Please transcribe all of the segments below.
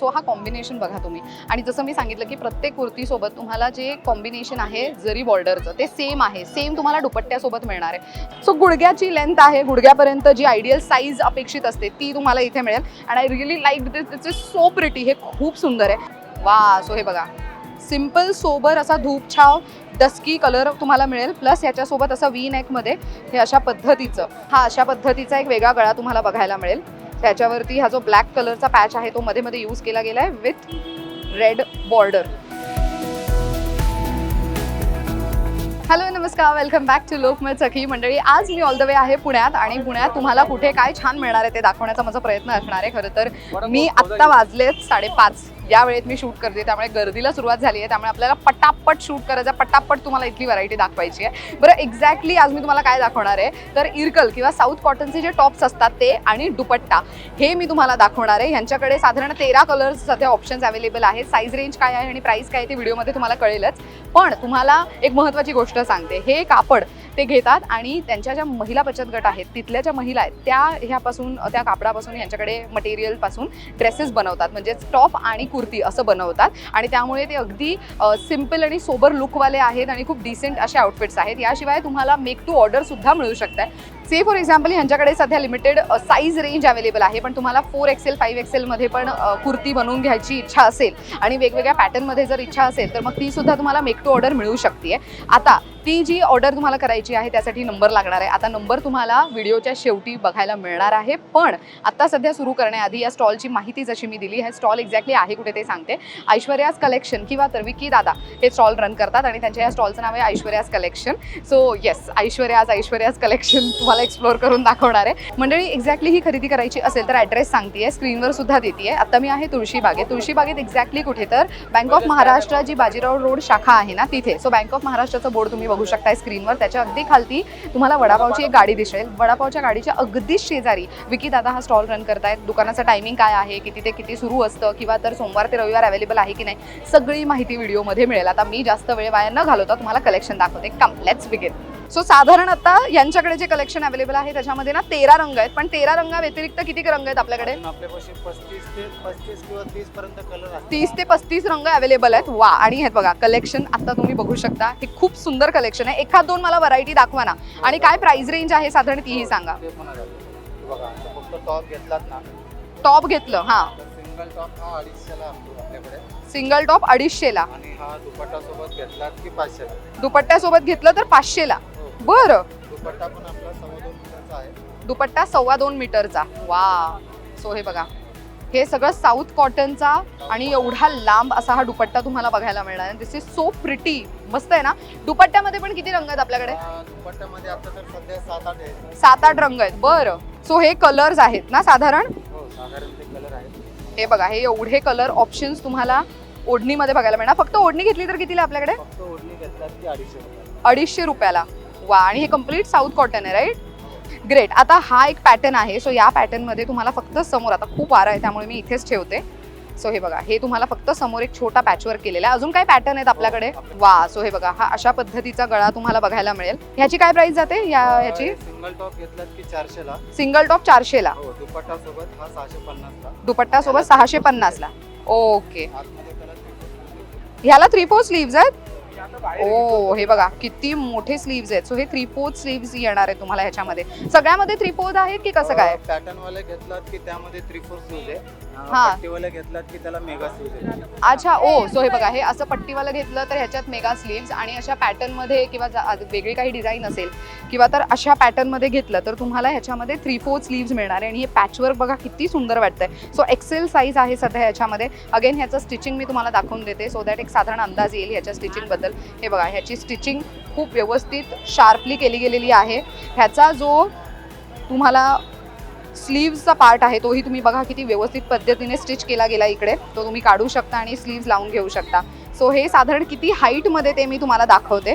So हा combination बघा तुम्ही. आणि जसं मी सांगितलं की प्रत्येक कुर्तीसोबत तुम्हाला जे कॉम्बिनेशन आहे जरी बॉर्डरचं ते सेम आहे. सेम तुम्हाला दुपट्ट्यासोबत मिळणार आहे. सो गुडघ्याची लेंथ आहे. गुडघ्यापर्यंत जी आयडियल साईज अपेक्षित असते ती तुम्हाला इथे मिळेल. And I really like this this is so pretty हे खूप सुंदर आहे. वा सो हे बघा. सिंपल सोबर असा धूपछाव डस्की कलर तुम्हाला मिळेल. प्लस ह्याच्यासोबत असं वी नेकमध्ये हे अशा पद्धतीचं हा अशा पद्धतीचा एक वेगळा गळा तुम्हाला बघायला मिळेल. त्याच्यावरती हा जो ब्लॅक कलरचा पॅच आहे तो मध्ये मध्ये यूज केला गेला आहे विथ रेड बॉर्डर हॅलो नमस्कार welcome back to Lokmat Sakhi मंडळी. आज मी ऑल द वे आहे पुण्यात आणि पुण्यात तुम्हाला कुठे काय छान मिळणार आहे ते दाखवण्याचा माझा प्रयत्न असणार आहे. खरं तर मी आत्ता वाजलेत साडेपाच. या वेळेत मी शूट करते त्यामुळे गर्दीला सुरुवात झाली आहे. त्यामुळे आपल्याला पटापट शूट करायचं आहे, पटापट तुम्हाला इथली व्हरायटी दाखवायची आहे. बरं एक्झॅक्टली आज मी तुम्हाला काय दाखवणार आहे? तर इरकल किंवा साऊथ कॉटनचे जे टॉप्स असतात ते आणि दुपट्टा हे मी तुम्हाला दाखवणार आहे. यांच्याकडे साधारण तेरा कलर्स सध्या ऑप्शन्स अवेलेबल आहेत. साईज रेंज काय आहे आणि प्राईस काय आहे ते व्हिडिओमध्ये तुम्हाला कळेलच. पण तुम्हाला एक महत्त्वाची गोष्ट सांगते. हे कापड ते घेतात आणि त्यांच्या ज्या महिला बचत गट आहेत तिथल्या ज्या महिला आहेत त्या ह्यापासून त्या कापडापासून यांच्याकडे मटेरियलपासून ड्रेसेस बनवतात. म्हणजे टॉप आणि कुर्ती असं बनवतात. आणि त्यामुळे ते अगदी सिंपल आणि सोबर लुकवाले आहेत आणि खूप डिसेंट असे आउटफिट्स आहेत. याशिवाय तुम्हाला मेक टू ऑर्डर सुद्धा मिळू शकतात से फॉर एक्झाम्पल ह्यांच्याकडे सध्या लिमिटेड साईज रेंज अवेलेबल आहे. पण तुम्हाला फोर एक्सेल फाईव्ह एक्सेलमध्ये पण कुर्ती बनवून घ्यायची इच्छा असेल आणि वेगवेगळ्या पॅटर्नमध्ये जर इच्छा असेल तर मग ती सुद्धा तुम्हाला मेक टू ऑर्डर मिळू शकते आता ती जी ऑर्डर तुम्हाला करायची आहे त्यासाठी नंबर लागणार आहे. आता नंबर तुम्हाला व्हिडिओच्या शेवटी बघायला मिळणार आहे. पण आता सध्या सुरू करण्याआधी या स्टॉलची माहिती जशी मी दिली हे स्टॉल एक्झॅक्टली आहे कुठे ते सांगते. ऐश्वर्याज कलेक्शन किंवा तर विकी दादा हे स्टॉल रन करतात आणि त्यांच्या या स्टॉलचं नाव आहे Aishwarya's collection so yes Aishwarya's Aishwarya's collection तुम्हाला एक्सप्लोअर करून दाखवणार आहे. मंडळी एक्झॅक्टली ही खरेदी करायची असेल तर ॲड्रेस सांगते स्क्रीनवर सुद्धा देते आता मी आहे तुळशीबागेत. तुळशीबागेत एक्झॅक्टली कुठे तर बँक ऑफ महाराष्ट्र जी बाजीराव रोड शाखा आहे ना तिथे. सो बँक ऑफ महाराष्ट्राचं बोर्ड तुम्ही बघू शकताय स्क्रीनवर त्याच्या अगदी खालती तुम्हाला वडापावची एक गाडी दिसेल. वडापावच्या गाडीच्या अगदीच शेजारी विकी दादा हा स्टॉल रन करतायत. दुकानाचं टायमिंग काय आहे? किती ते किती सुरू असतं? किंवा तर सोमवार ते रविवार अवेलेबल आहे की नाही? सगळी माहिती व्हिडिओमध्ये मिळेल. आता मी जास्त वेळ वाया न घालवता तुम्हाला कलेक्शन दाखवते. कम लेट्स बिगिन सो साधारण आता यांच्याकडे जे कलेक्शन अवेलेबल आहे त्याच्यामध्ये ना तेरा रंग आहेत. पण तेरा रंगा व्यतिरिक्त किती रंग आहेत आपल्याकडे? अजून आपल्यापाशी पस्तीस ते पस्तीस किंवा तीस पर्यंत कलर असतात तीस ते पस्तीस रंग अवेलेबल आहेत. वा आणि हे बघा कलेक्शन आता तुम्ही बघू शकता. हे खूप सुंदर कलेक्शन आहे. एखाद दोन मला व्हरायटी दाखवा ना. आणि काय प्राइस रेंज आहे साधारण तीही सांगा. हे बघा फक्त टॉप घेतलात ना. टॉप घेतलं हा. सिंगल टॉप हा अडीचशेला आपल्याकडे. सिंगल टॉप अडीचशेला. आणि हा दुपट्टा सोबत घेतलात की पाचशेला? दुपट्ट्यासोबत घेतलं तर पाचशेला. बरं. दुपट्टा पण आपला सव्वा दोन मीटरचा आहे. दुपट्टा सव्वा दोन मीटरचा. वा. सो हे बघा. हे सगळं साऊथ कॉटनचा आणि एवढा लांब असा हा दुपट्टा तुम्हाला बघायला मिळणार. दिस इज सो प्रिटी मस्त आहे ना? दुपट्ट्यामध्ये पण किती रंग आहेत आपल्याकडे? दुपट्ट्यामध्ये तर सध्या सात आठ आहे सात आठ रंग आहेत. बरं. सो हे कलर्स आहेत ना साधारण? हो साधारण ते कलर आहेत. हे बघा हे एवढे कलर ऑप्शन्स तुम्हाला ओढणीमध्ये बघायला मिळणार. फक्त ओढणी घेतली तर कितीला आपल्याकडे? फक्त ओढणी घेतलात की अडीचशे रुपये अडीचशे रुपयाला. वा आणि हे कंप्लीट साऊथ कॉटन आहे राईट ग्रेट आता हा एक पॅटर्न आहे. सो या पॅटर्नमध्ये तुम्हाला फक्त समोर आता खूप वारा आहे त्यामुळे मी इथेच ठेवते. सो हे बघा हे तुम्हाला फक्त समोर एक छोटा पॅचवर्क केलेला आहे. अजून काय पॅटर्न आहेत आपल्याकडे? वा सो हे बघा हा अशा पद्धतीचा गळा तुम्हाला बघायला मिळेल. ह्याची काय प्राइस जाते? या ह्याची सिंगल टॉप घेतलात की चारशेला? Single top चारशेला. हो दुपट्टा सोबत हा सहाशे पन्नासला दुपट्टा सोबत सहाशे पन्नासला ओके ह्याला थ्री फोर स्लीव्ज आहेत? ओ हे बघा किती मोठे स्लीव्ज आहेत. सो हे थ्री फोर्थ स्लीव्ज येणार आहे तुम्हाला ह्याच्यामध्ये. सगळ्यामध्ये थ्री फोर्थ आहेत की कसं काय? पॅटर्न वाले घेतलात की त्यामध्ये थ्री फोर शूज आहे. हा. पट्टीवाले घेतलात की त्याला मेगा आहे अच्छा ओ सो हे बघा हे असं पट्टीवालं घेतलं तर ह्याच्यात मेगा स्लीव्ज आणि अशा पॅटर्नमध्ये किंवा जा- वेगळी काही डिझाईन असेल किंवा तर अशा पॅटर्नमध्ये घेतलं तर तुम्हाला ह्याच्यामध्ये थ्री फोर्थ स्लीव्ज मिळणार आहे. आणि हे पॅचवर्क बघा किती सुंदर वाटतंय. सो एक्सेल साईज आहे सध्या ह्याच्यामध्ये. अगेन ह्याचं स्टिचिंग मी तुम्हाला दाखवून देते. सो दॅट एक साधारण अंदाज येईल ह्याच्या स्टिचिंगबद्दल हे बघा ह्याची स्टिचिंग खूप व्यवस्थित शार्पली केली गेलेली आहे. ह्याचा जो तुम्हाला स्लीव्हचा पार्ट आहे तोही तुम्ही बघा किती व्यवस्थित पद्धतीने स्टिच केला गेला इकडे. तो तुम्ही काढू शकता आणि स्लीव्ज लावून घेऊ शकता. सो हे साधारण किती हाईटमध्ये ते मी तुम्हाला दाखवते.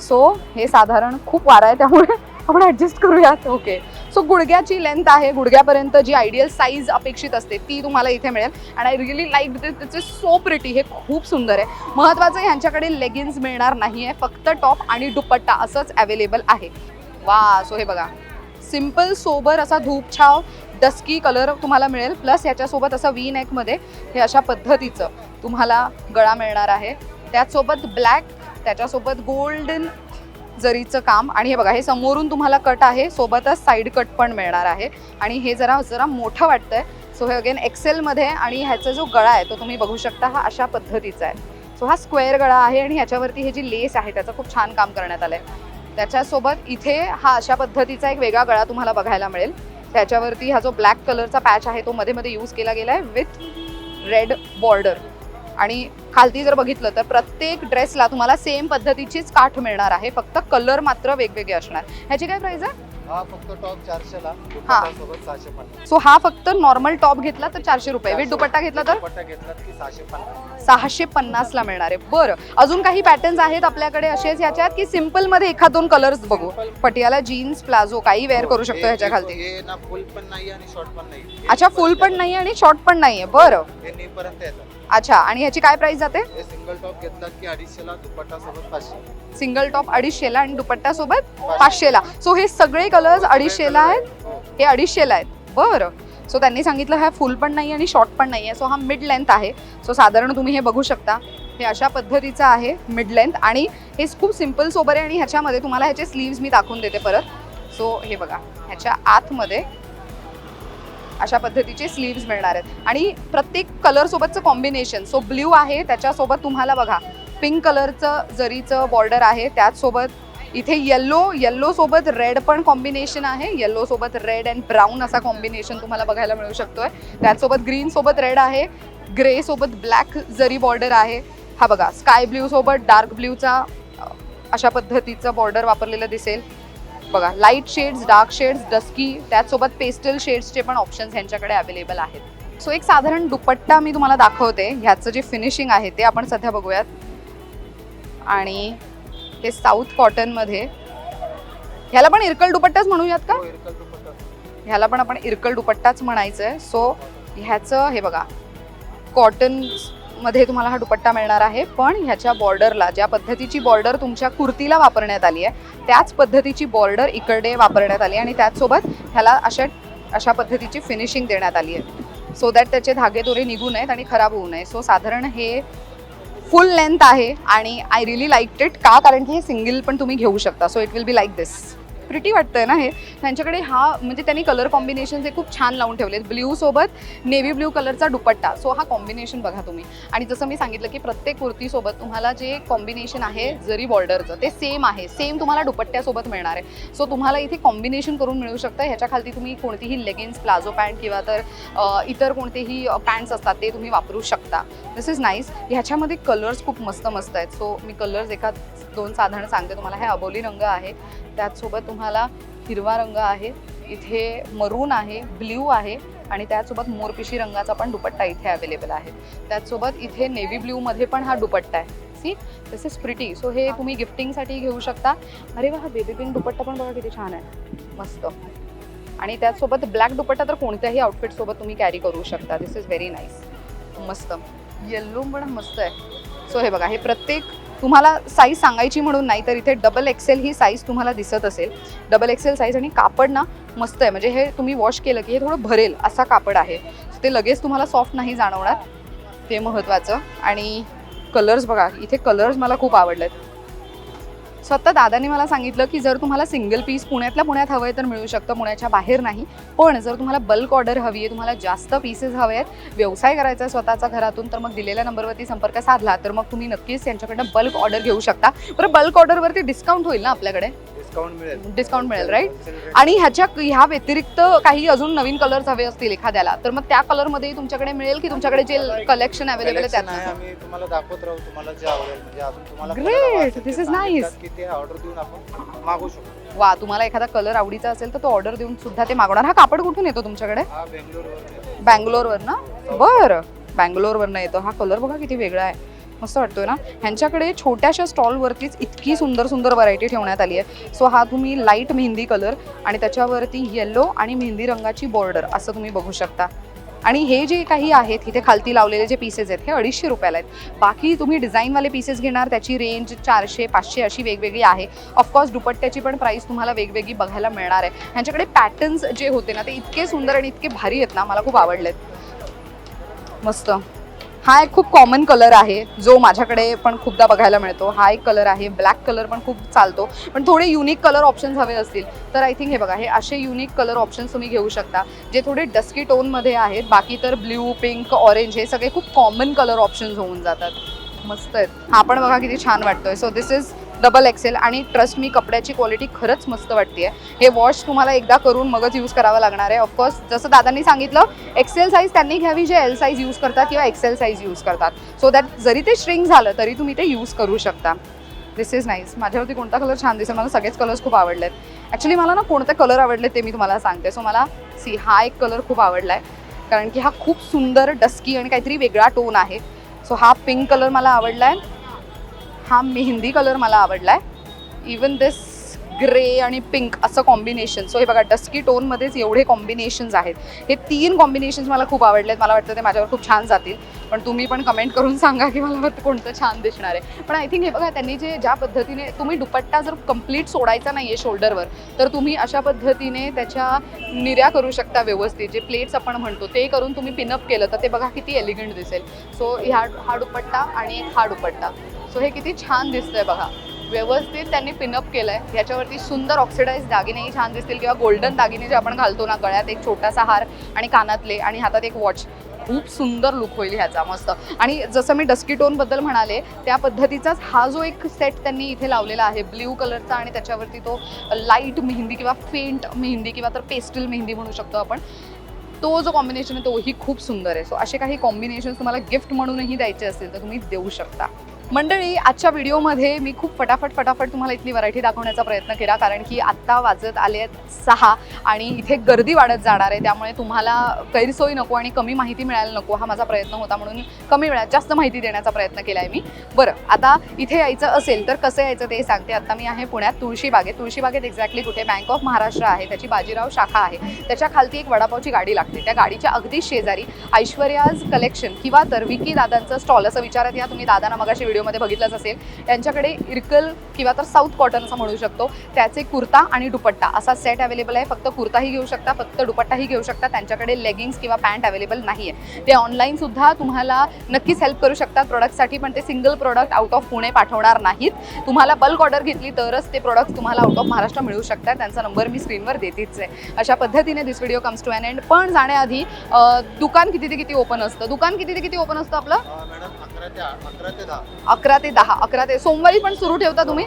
सो हे साधारण खूप वारा आहे त्यामुळे आपण ॲडजस्ट करूयात. ओके सो गुडघ्याची लेंथ आहे. गुडघ्यापर्यंत जी आयडियल साईज अपेक्षित असते ती तुम्हाला इथे मिळेल. अँड आय रिअली लाईक त्याचे सो प्रिटी हे खूप सुंदर आहे. महत्त्वाचं ह्यांच्याकडे लेगिन्स मिळणार नाही आहे फक्त टॉप आणि दुपट्टा असंच अवेलेबल आहे. वा सो हे बघा. सिंपल सोबर असा धूपछाव डस्की कलर तुम्हाला मिळेल. प्लस याच्यासोबत असं वी नेकमध्ये हे अशा पद्धतीचं तुम्हाला गळा मिळणार आहे. त्याचसोबत ब्लॅक त्याच्यासोबत गोल्डन जरीचं काम. आणि हे बघा हे समोरून तुम्हाला कट आहे. सोबतच साईड कट पण मिळणार आहे. आणि हे जरा जरा मोठं वाटतंय. सो हे अगेन एक्सेलमध्ये आणि ह्याचा जो गळा आहे तो तुम्ही बघू शकता हा अशा पद्धतीचा आहे. सो हा स्क्वेअर गळा आहे आणि ह्याच्यावरती हे जी लेस आहे त्याचं खूप छान काम करण्यात आलं आहे त्याच्यासोबत इथे हा अशा पद्धतीचा एक वेगळा गळा तुम्हाला बघायला मिळेल. त्याच्यावरती हा जो ब्लॅक कलरचा पॅच आहे तो मध्ये मध्ये यूज केला गेला आहे विथ रेड बॉर्डर आणि खालती जर बघितलं तर प्रत्येक ड्रेसला तुम्हाला सेम पद्धतीचीच काठ मिळणार आहे. फक्त कलर मात्र वेगवेगळे असणार. ह्याची काय प्राईज आहे? हा फक्त टॉप चारशेला हा. सोबत सहाशे पन्नास. सो हा फक्त नॉर्मल टॉप घेतला तर चारशे रुपये. विथ दुपट्टा घेतला तर? दुपट्टा घेतला की सहाशे पन्नास. सहाशे पन्नासला मिळणार आहे. बरं. अजून काही पॅटर्न्स आहेत आपल्याकडे असेच ह्याच्यात की सिंपलमध्ये एखाद दोन कलर्स बघू पटियाला जीन्स प्लाझो काही वेअर करू शकतो हे- ह्याच्या हे- खालती. हे ना फुल पण नाही आणि शॉर्ट पण नाही. हे अच्छा फुल पण नाही आणि शॉर्ट पण नाहीये. बरं. हे नीपर्यंत येतात अच्छा आणि ह्याची काय प्राइस जाते? हे सिंगल टॉप घेतलात की अडीचशेला दुपट्टा सोबत पाचशे. सिंगल टॉप अडीचशेला आणि दुपट्टा सोबत पाचशेला. सो हे सगळे कलर्स अडीचशेला आहेत? हो. हे अडीचशेला आहेत. बरं. सो त्यांनी सांगितलं हा फुल पण नाही आणि शॉर्ट पण नाही आहे सो हा मिड लेंथ आहे. सो साधारण तुम्ही हे बघू शकता. हे अशा पद्धतीचं आहे मिड लेंथ आणि हे खूप सिंपल सोबर आहे आणि ह्याच्यामध्ये तुम्हाला ह्याचे स्लीव्ज मी दाखवून देते परत. सो हे बघा. ह्याच्या आतमध्ये अशा पद्धतीचे स्लीव्ज मिळणार आहेत. आणि प्रत्येक कलरसोबतचं कॉम्बिनेशन सो ब्ल्यू आहे त्याच्यासोबत तुम्हाला बघा पिंक कलरचं जरीचं बॉर्डर आहे त्याचसोबत इथे येल्लो येल्लो सोबत रेड पण कॉम्बिनेशन आहे येल्लो सोबत रेड अँड ब्राऊन असा कॉम्बिनेशन तुम्हाला बघायला मिळू शकतोय. त्याचसोबत ग्रीन सोबत रेड आहे ग्रे सोबत ब्लॅक जरी बॉर्डर आहे. हा बघा स्काय ब्ल्यू सोबत डार्क ब्ल्यूचा अशा पद्धतीचं बॉर्डर वापरलेलं दिसेल. बघा light shades dark shades dusky त्याचसोबत पेस्टल शेड्सचे पण ऑप्शन्स ह्यांच्याकडे अवेलेबल आहेत. सो एक साधारण दुपट्टा मी तुम्हाला दाखवते. ह्याचं जे फिनिशिंग आहे ते आपण सध्या बघूयात. आणि हे साऊथ कॉटनमध्ये ह्याला पण इरकल दुपट्टाच म्हणूयात का? हो, ह्याला पण आपण इरकल दुपट्टाच म्हणायचं आहे सो ह्याचं हे बघा कॉटन मध्ये तुम्हाला हा दुपट्टा मिळणार आहे. पण ह्याच्या बॉर्डरला ज्या पद्धतीची बॉर्डर तुमच्या कुर्तीला वापरण्यात आली आहे त्याच पद्धतीची बॉर्डर इकडे वापरण्यात आली आहे आणि त्याचसोबत ह्याला अशा अशा पद्धतीची फिनिशिंग देण्यात आली आहे. सो दॅट त्याचे धागे दोरे निघू नयेत आणि खराब होऊ नये. सो साधारण हे फुल लेंथ आहे आणि आय रिली लाईक इट का? कारण की हे सिंगल पण तुम्ही घेऊ शकता. So it will be like this pretty वाटतंय ना हे. त्यांच्याकडे हा म्हणजे त्यांनी कलर कॉम्बिनेशन हे खूप छान लावून ठेवले ब्ल्यू सोबत नेव्ही ब्ल्यू कलरचा दुपट्टा. सो हा कॉम्बिनेशन बघा तुम्ही. आणि जसं मी सांगितलं की प्रत्येक कुर्तीसोबत तुम्हाला जे कॉम्बिनेशन आहे जरी बॉर्डरचं ते सेम आहे. सेम तुम्हाला दुपट्ट्यासोबत मिळणार आहे. सो तुम्हाला इथे कॉम्बिनेशन करून मिळू शकतं. ह्याच्या खालती तुम्ही कोणतीही लेगिन्स प्लाझो पॅन्ट किंवा तर इतर कोणतेही पॅन्ट्स असतात ते तुम्ही वापरू शकता. दिस इज नाईस ह्याच्यामध्ये कलर्स खूप मस्त मस्त आहेत. सो मी कलर्स एका दोन साधारण सांगते. तुम्हाला हे अबोली रंग आहे. त्याचसोबत तुम्हाला हिरवा रंग आहे इथे मरून आहे ब्ल्यू आहे आणि त्यासोबत मोरपिशी रंगाचा पण दुपट्टा इथे अवेलेबल आहे. त्याचसोबत इथे नेव्ही ब्ल्यूमध्ये पण हा दुपट्टा आहे. See this is pretty so हे तुम्ही गिफ्टिंगसाठी घेऊ शकता. अरे वा हा बेबी पिंक दुपट्टा पण बघा किती छान आहे. मस्त. आणि त्याचसोबत ब्लॅक दुपट्टा तर कोणत्याही आउटफिटसोबत तुम्ही कॅरी करू शकता. दिस इज व्हेरी नाईस मस्त. येल्लो पण मस्त आहे. सो हे बघा हे प्रत्येक तुम्हाला साईज सांगायची म्हणून नाही तर इथे डबल एक्सेल ही साईज तुम्हाला दिसत असेल. डबल एक्सेल साईज आणि कापड ना मस्त आहे. म्हणजे हे तुम्ही वॉश केलं की हे थोडं भरेल असा कापड आहे. ते लगेच तुम्हाला सॉफ्ट नाही जाणवणार. ते महत्त्वाचं आणि कलर्स बघा इथे कलर्स मला खूप आवडलेत. स्वतः दादाने मला सांगितलं की जर तुम्हाला सिंगल पीस पुण्यातल्या पुण्यात हवं आहे तर मिळू शकतं पुण्याच्या बाहेर नाही. पण जर तुम्हाला बल्क ऑर्डर हवी आहे तुम्हाला जास्त पीसेस हवे आहेत व्यवसाय करायचा आहे स्वतःचा घरातून तर मग दिलेल्या नंबरवरती संपर्क साधला तर मग तुम्ही नक्कीच यांच्याकडनं बल्क ऑर्डर घेऊ शकता. बरं बल्क ऑर्डरवरती डिस्काउंट होईल ना आपल्याकडे? डिस्काउंट मिळेल. Rate. आणि ह्याच्या ह्या व्यतिरिक्त काही अजून नवीन कलर्स हवे असतील एखाद्याला तर मग त्या कलरमध्ये तुमच्याकडे मिळेल की तुमच्याकडे जे कलेक्शन अवेलेबल आहे Collection आहे त्यात आम्ही तुम्हाला दाखवत राहू तुम्हाला जे आवडेल. म्हणजे अजून तुम्हाला Great, color हवा असेल this ते is nice. सांगितलं की ते ऑर्डर देऊन आपण मागू शकतो वा तुम्हाला एखादा कलर आवडीचा असेल तर तो ऑर्डर देऊन सुद्धा ते मागवणार. हा कापड कुठून येतो तुमच्याकडे? बेंगलोर बँगलोरवर ना बरं. बँगलोरवरनं येतो. हा कलर बघा किती वेगळा आहे. मस्त वाटतोय ना? ह्यांच्याकडे छोट्याशा स्टॉलवरतीच इतकी सुंदर सुंदर व्हरायटी ठेवण्यात आली आहे. सो हा तुम्ही लाइट मेहंदी कलर आणि त्याच्यावरती येल्लो आणि मेहंदी रंगाची बॉर्डर असं तुम्ही बघू शकता. आणि हे जे काही आहेत इथे खालती लावलेले जे पीसेस आहेत हे अडीचशे रुपयाला आहेत. बाकी तुम्ही डिझाईनवाले पीसेस घेणार त्याची रेंज चारशे पाचशे अशी वेगवेगळी आहे. ऑफकोर्स दुपट्ट्याची पण प्राईस तुम्हाला वेगवेगळी बघायला मिळणार आहे. ह्यांच्याकडे पॅटर्न्स जे होते ना ते इतके सुंदर आणि इतके भारी आहेत ना मला खूप आवडलेत. मस्त. हा एक खूप कॉमन कलर आहे जो माझ्याकडे पण खूपदा बघायला मिळतो. हा एक कलर आहे ब्लॅक कलर पण खूप चालतो. पण थोडे युनिक कलर ऑप्शन्स हवे असतील. तर आय थिंक हे बघा हे असे युनिक कलर ऑप्शन्स तुम्ही घेऊ शकता जे थोडे डस्की टोनमध्ये आहेत. बाकी तर ब्ल्यू पिंक ऑरेंज हे सगळे खूप कॉमन कलर ऑप्शन्स होऊन जातात. मस्त आहेत. हा पण बघा किती छान वाटतोय. So this is double XL आणि ट्रस्ट मी कपड्याची क्वालिटी खरंच मस्त वाटते हे वॉश तुम्हाला एकदा करून मगच यूज करावं लागणार आहे. ऑफकोर्स जसं दादांनी सांगितलं एक्सेल साईज त्यांनी घ्यावी जे एल साईज यूज करतात किंवा एक्सेल साईज यूज करतात. सो दॅट जरी ते श्रिंक झालं तरी तुम्ही ते यूज करू शकता. दिस इज नाईस माझ्यावरती कोणता कलर छान दिसेल? मला सगळेच कलर्स खूप आवडलेत. ॲक्च्युली मला ना कोणते कलर आवडले ते मी तुम्हाला सांगते. सो मला सी हा एक कलर खूप आवडला आहे कारण की हा खूप सुंदर डस्की आणि काहीतरी वेगळा टोन आहे. सो हा पिंक कलर मला आवडला आहे हा मेहंदी कलर मला आवडला आहे इवन दिस ग्रे आणि पिंक असं कॉम्बिनेशन सो हे बघा डस्की टोनमध्येच एवढे कॉम्बिनेशन्स आहेत. हे तीन कॉम्बिनेशन्स मला खूप आवडले आहेत मला वाटतं ते माझ्यावर खूप छान जातील. पण तुम्ही पण कमेंट करून सांगा की मला वाटतं कोणतं छान दिसणार आहे. पण आय थिंक हे बघा त्यांनी जे ज्या पद्धतीने तुम्ही दुपट्टा जर कंप्लीट सोडायचा नाही आहे शोल्डरवर तर तुम्ही अशा पद्धतीने त्याच्या निर्या करू शकता व्यवस्थित. जे प्लेट्स आपण म्हणतो ते करून तुम्ही पिनअप केलं तर ते बघा किती एलिगंट दिसेल. सो ह्या हा दुपट्टा आणि एक हा दुपट्टा. सो हे किती छान दिसतंय बघा. व्यवस्थित त्यांनी पिनअप केलंय. ह्याच्यावरती सुंदर ऑक्सिडाईज दागिनेही छान दिसतील किंवा गोल्डन दागिने जे आपण घालतो ना गळ्यात एक छोटासा हार आणि कानातले आणि हातात एक वॉच खूप सुंदर लुक होईल ह्याचा मस्त. आणि जसं मी डस्की टोनबद्दल म्हणाले त्या पद्धतीचाच हा जो एक सेट त्यांनी इथे लावलेला आहे ब्ल्यू कलरचा आणि त्याच्यावरती तो लाइट मेहंदी किंवा फेंट मेहंदी किंवा तर पेस्टल मेहंदी म्हणू शकतो आपण तो जो कॉम्बिनेशन आहे तोही खूप सुंदर आहे. सो असे काही कॉम्बिनेशन तुम्हाला गिफ्ट म्हणूनही द्यायचे असतील तर तुम्ही देऊ शकता. मंडळी आजच्या व्हिडिओमध्ये मी खूप फटाफट फटाफट तुम्हाला इथली व्हरायटी दाखवण्याचा प्रयत्न केला कारण की आत्ता वाजत आले आहेत सहा आणि इथे गर्दी वाढत जाणार आहे. त्यामुळे तुम्हाला गैरसोय नको आणि कमी माहिती मिळायला नको हा माझा प्रयत्न होता म्हणून कमी वेळात जास्त माहिती देण्याचा प्रयत्न केला आहे मी. बरं आता इथे यायचं असेल तर कसं यायचं ते सांगते. आत्ता मी आहे पुण्यात तुळशीबागेत. तुळशीबागेत एक्झॅक्टली कुठे बँक ऑफ महाराष्ट्र आहे. त्याची बाजीराव शाखा आहे. त्याच्या खालती एक वडापावची गाडी लागते. त्या गाडीच्या अगदी शेजारी ऐश्वर्याज कलेक्शन किंवा तर्विकी दादांचं स्टॉल असं विचारत या तुम्ही दादांना मगाशी व्हिडिओमध्ये बघितलंच असेल त्यांच्याकडे इरकल किंवा तर साऊथ कॉटन असं म्हणू शकतो. त्याचे कुर्ता आणि दुपट्टा असा सेट अवेलेबल आहे. फक्त कुर्ताही घेऊ शकता फक्त दुपट्टाही घेऊ शकता. त्यांच्याकडे लेगिंग्स किंवा पॅन्ट अवेलेबल नाही आहे ते ऑनलाईन सुद्धा तुम्हाला नक्कीच हेल्प करू शकतात प्रोडक्टसाठी पण ते single product out of Pune पाठवणार नाहीत. तुम्हाला बल्क ऑर्डर घेतली तरच ते प्रोडक्ट तुम्हाला आउट ऑफ महाराष्ट्र मिळू शकतात. त्यांचा नंबर मी स्क्रीनवर देतेच आहे. अशा पद्धतीने this video comes to an end पण जाण्याआधी दुकान किती ते किती ओपन असतं? दुकान किती ते किती ओपन असतं आपलं? मॅडम अकरा ते दहा. अकरा ते सोमवारी पण सुरू ठेवता तुम्ही?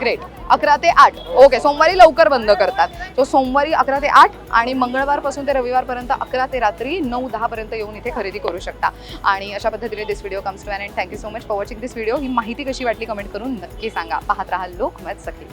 ग्रेट अकरा ते आठ. ओके सोमवारी लवकर बंद करतात. सो सोमवारी अकरा ते आठ आणि मंगळवारपासून ते रविवारपर्यंत अकरा ते रात्री नऊ दहापर्यंत येऊन इथे खरेदी करू शकता. आणि अशा पद्धतीने this video comes to and thank you so much for watching this video ही माहिती कशी वाटली कमेंट करून नक्की सांगा. पाहत राहा लोक मत सखी.